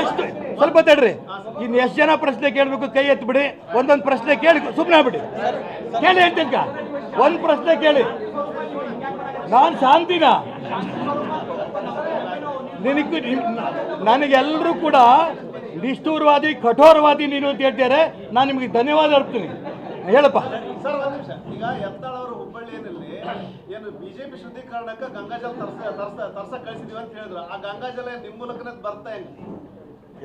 ಎಷ್ಟು? ಸ್ವಲ್ಪ ತಡ್ರಿ ಇನ್ನು ಎಷ್ಟು ಜನ ಪ್ರಶ್ನೆ ಕೇಳಬೇಕು ಕೈ ಎತ್ಬಿಡಿ ಒಂದೊಂದು ಪ್ರಶ್ನೆ ಕೇಳಿ ಸುಮ್ಮನೆ ಬಿಡಿ ಕೇಳಿ ಹೇಳ್ತೇನ್ಕ ಒಂದು ಪ್ರಶ್ನೆ ಕೇಳಿ. ನಾನು ಶಾಂತಿನ? ನಿನಗೆ ನನಗೆಲ್ಲರೂ ಕೂಡ ನಿಷ್ಠೂರವಾದಿ ಕಠೋರವಾದಿ ನೀನು ಅಂತ ಹೇಳ್ತಾರೆ ನಾನು ನಿಮಗೆ ಧನ್ಯವಾದ ಹೇಳ್ತೀನಿ ಹೇಳಪ್ಪ. ಏನು ಬಿಜೆಪಿ ಶುದ್ಧೀಕರಣಕ್ಕೆ ಗಂಗಾಜಲ ತರ್ಸ ತರ್ಸ ತರ್ಸ ಕಳಿಸಿದೀವಿ ಅಂತ ಹೇಳಿದ್ರು. ಆ ಗಂಗಾಜಲ ನಿಮ್ಮ ನಿಮ್ ಮೂಲಕನೇ ಬರ್ತಾ ಹೆಂಗ್?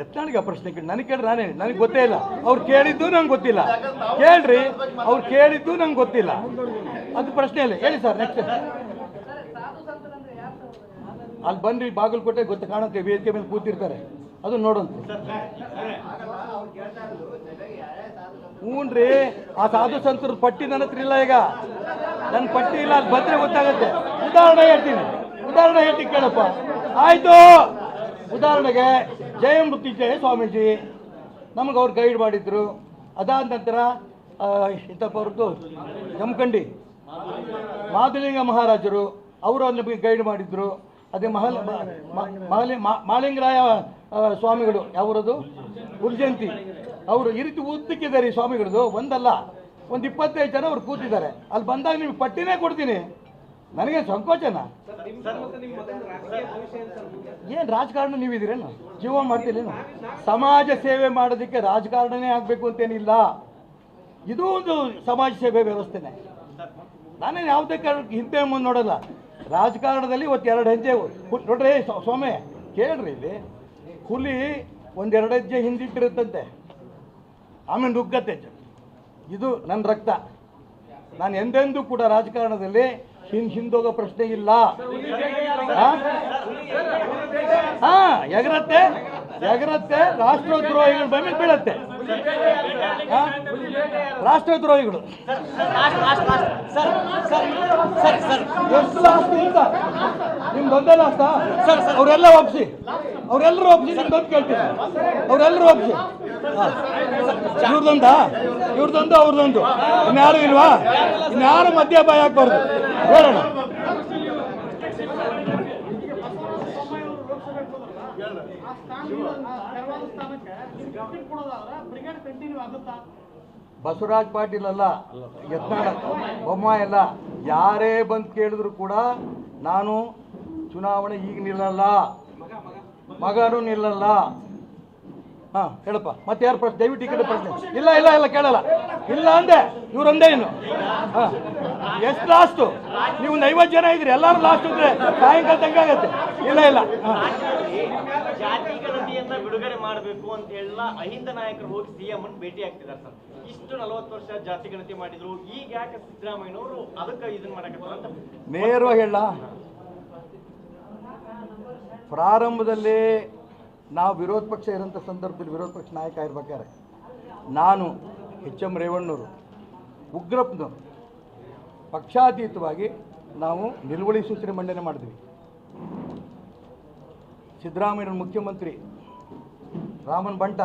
ಎತ್ತಾಣಿಗೆ ಪ್ರಶ್ನೆ ಕೇಳಿ. ನನಗೆ ಕೇಳಿ ನಾನೇ. ನನಗೆ ಗೊತ್ತೇ ಇಲ್ಲ. ಅವ್ರು ಕೇಳಿದ್ದು ನಂಗೆ ಗೊತ್ತಿಲ್ಲ. ಕೇಳ್ರಿ. ಅವ್ರು ಕೇಳಿದ್ದು ನಂಗೆ ಗೊತ್ತಿಲ್ಲ. ಅದು ಪ್ರಶ್ನೆ ಇಲ್ಲ ಹೇಳಿ ಸರ್ ನೆಕ್ಸ್ಟ್ ಅಲ್ಲಿ ಬನ್ರಿ ಬಾಗಲಕೋಟೆ ಗೊತ್ತು ಕಾಣುತ್ತೆ. ವೇದಿಕೆ ಮೇಲೆ ಕೂತಿರ್ತಾರೆ. ಅದು ನೋಡಂತ ಹ್ಞೂನ್ರಿ. ಆ ಸಾಧು ಸಂತರ ಪಟ್ಟಿ ನನ್ನ ಹತ್ರ ಇಲ್ಲ ಈಗ. ನನ್ನ ಪಟ್ಟಿ ಇಲ್ಲ ಅಲ್ಲಿ ಬಂದ್ರೆ ಗೊತ್ತಾಗುತ್ತೆ. ಉದಾಹರಣೆ ಹೇಳ್ತೀನಿ. ಉದಾಹರಣೆ ಹೇಳ್ತೀನಿ ಕೇಳಪ್ಪ. ಆಯ್ತು. ಉದಾಹರಣೆಗೆ ಜಯ ಸ್ವಾಮೀಜಿ ನಮಗೆ ಅವ್ರು ಗೈಡ್ ಮಾಡಿದ್ರು. ಅದಾದ ನಂತರ ಇಂಥಪ್ಪ ಅವ್ರದ್ದು? ಜಮಖಂಡಿ ಮಾದಲಿಂಗ ಮಹಾರಾಜರು ಅವರು ನಮಗೆ ಗೈಡ್ ಮಾಡಿದ್ರು. ಅದೇ ಮಹಲ್ ಮಹಲಿ ಮಾ- ಮಾಲಿಂಗರಾಯ ಆ, ಸ್ವಾಮಿಗಳು ಯಾವರದು ಉರ್ಜಂತಿ. ಅವರು ಈ ರೀತಿ ಉದ್ದಕ್ಕಿದ್ದಾರೆ ಈ ಸ್ವಾಮಿಗಳದು ಒಂದಲ್ಲ. ಒಂದು ಇಪ್ಪತ್ತೈದು ಜನ ಅವ್ರು ಕೂತಿದ್ದಾರೆ. ಅಲ್ಲಿ ಬಂದಾಗ ನಿಮ್ಗೆ ಪಟ್ಟಿನೇ ಕೊಡ್ತೀನಿ. ನನಗೆ ಸಂಕೋಚನ? ಏನು ರಾಜಕಾರಣ ನೀವಿದ್ದೀರೇನು? ಜೀವ ಮಾಡ್ತೀರೇನು ಸಮಾಜ ಸೇವೆ ಮಾಡೋದಕ್ಕೆ ರಾಜಕಾರಣನೇ ಆಗಬೇಕು ಅಂತೇನಿಲ್ಲ. ಇದು ಒಂದು ಸಮಾಜ ಸೇವೆ ವ್ಯವಸ್ಥೆನೇ. ನಾನೇನು ಯಾವುದೇ ಕಾರಣಕ್ಕೆ ಹಿಂದೆ ಮುಂದೆ ನೋಡಲ್ಲ. ರಾಜಕಾರಣದಲ್ಲಿ ಇವತ್ತು ಎರಡು ಹೆಜ್ಜೆ ನೋಡ್ರಿ ಸೋಮೆ ಕೇಳ್ರಿ ಇಲ್ಲಿ. ಹುಲಿ ಒಂದೆರಡು ಹೆಜ್ಜೆ ಹಿಂದಿಟ್ಟಿರುತ್ತಂತೆ. ಆಮೇಲೆ ನುಗ್ಗತ್ತೆ ಇದು ನನ್ನ ರಕ್ತ. ನಾನು ಎಂದೆಂದೂ ಕೂಡ ರಾಜಕಾರಣದಲ್ಲಿ ಹಿಂದ್ ಹಿಂದೋಗೋ ಪ್ರಶ್ನೆ ಇಲ್ಲ. ಹಾ? ಎಗರತ್ತೆ ಎಗರತ್ತೆ, ರಾಷ್ಟ್ರದ್ರೋಹಿಗಳ ಮೇಲೆ ಬೀಳತ್ತೆ? ರಾಷ್ಟ್ರದ್ರೋಹಿಗಳು. ಎಷ್ಟು ಲಾಸ್ಟ್ ಇಲ್ಲ ನಿಮ್ದು ಒಂದೇ ಸರ್ ಅವರೆಲ್ಲ ಒಪ್ಸಿ. ಅವರೆಲ್ಲರೂ ಒಪ್ಸಿ ನಿಮ್ದೊಂದು ಕೇಳ್ತೀನಿ. ಅವರೆಲ್ಲರೂ ಒಪ್ಸಿ. ಇವ್ರದೊಂದಾ? ಇವ್ರದೊಂದು, ಅವ್ರದೊಂದು. ಇನ್ಯಾರು ಇಲ್ವಾ? ಇನ್ಯಾರು ಮಧ್ಯ ಭಯ ಹಾಕ್ಬಾರ್ದು ಹೇಳೋಣ. ಬಸವರಾಜ್ ಪಾಟೀಲ್ ಅಲ್ಲ, ಯತ್ನಾಳ ಬೊಮ್ಮ ಅಲ್ಲ, ಯಾರೇ ಬಂದು ಕೇಳಿದ್ರು ಕೂಡ ನಾನು ಚುನಾವಣೆ ಈಗ ನಿಲ್ಲಲ್ಲ. ಮಗನೂ ನಿಲ್ಲಲ್ಲ. ಹಾ ಹೇಳಪ್ಪ. ಮತ್ತೆ ಯಾರು ಪ್ರಶ್ನೆ? ದಯವಿಟ್ಟು ಈ ಕಡೆ ಪ್ರಶ್ನೆ. ಇಲ್ಲ ಇಲ್ಲ ಇಲ್ಲ ಕೇಳಲ್ಲ. ಇಲ್ಲ ಅಂದೆ ಇವ್ರೊಂದೇ ಇನ್ನು. ಹಾ. ಎಷ್ಟು ಲಾಸ್ಟು ನೀವು ಒಂದು ಐವತ್ತು ಜನ ಇದ್ರಿ ಎಲ್ಲರೂ ಲಾಸ್ಟ್ ಇದ್ರೆ ಸಾಯಂಕಾಲ ತನಕ ಆಗತ್ತೆ. ಇಲ್ಲ ಇಲ್ಲ. ಹಾ. ಬಿಡುಗಡೆ ಮಾಡಬೇಕು ಅಂತ ಹೇಳ ಅಹಿಂದ ನಾಯಕರು ಹೋಗಿ ಸಿಎಂ ಅನ್ನು ಭೇಟಿ ಆಗ್ತಿದ್ದಾರೆ ಸರ್. ಇಷ್ಟು ನಲವತ್ತು ವರ್ಷ ಜಾತಿ ಗಣತಿ ಮಾಡಿದ್ರು. ಈಗ ಯಾಕೆ ಸಿದ್ದರಾಮಯ್ಯನವರು ಅದಕ್ಕೆ ಇದನ್ನ ಮಾಡಕ್ಕೆ ನೇರವಾಗಿ ಹೇಳ. ಪ್ರಾರಂಭದಲ್ಲಿ ನಾವು ವಿರೋಧ ಪಕ್ಷ ಇರೋಂಥ ಸಂದರ್ಭದಲ್ಲಿ ವಿರೋಧ ಪಕ್ಷ ನಾಯಕ ಇರ್ಬೇಕಾದ್ರೆ ನಾನು ಎಚ್ ಎಂ ರೇವಣ್ಣವರು ಉಗ್ರಪ್ಪನವರು ಪಕ್ಷಾತೀತವಾಗಿ ನಾವು ನಿಲುವಳಿ ಸೂಚನೆ ಮಂಡನೆ ಮಾಡಿದ್ವಿ. ಸಿದ್ದರಾಮಯ್ಯ ಮುಖ್ಯಮಂತ್ರಿ, ರಾಮನ್ ಬಂಟ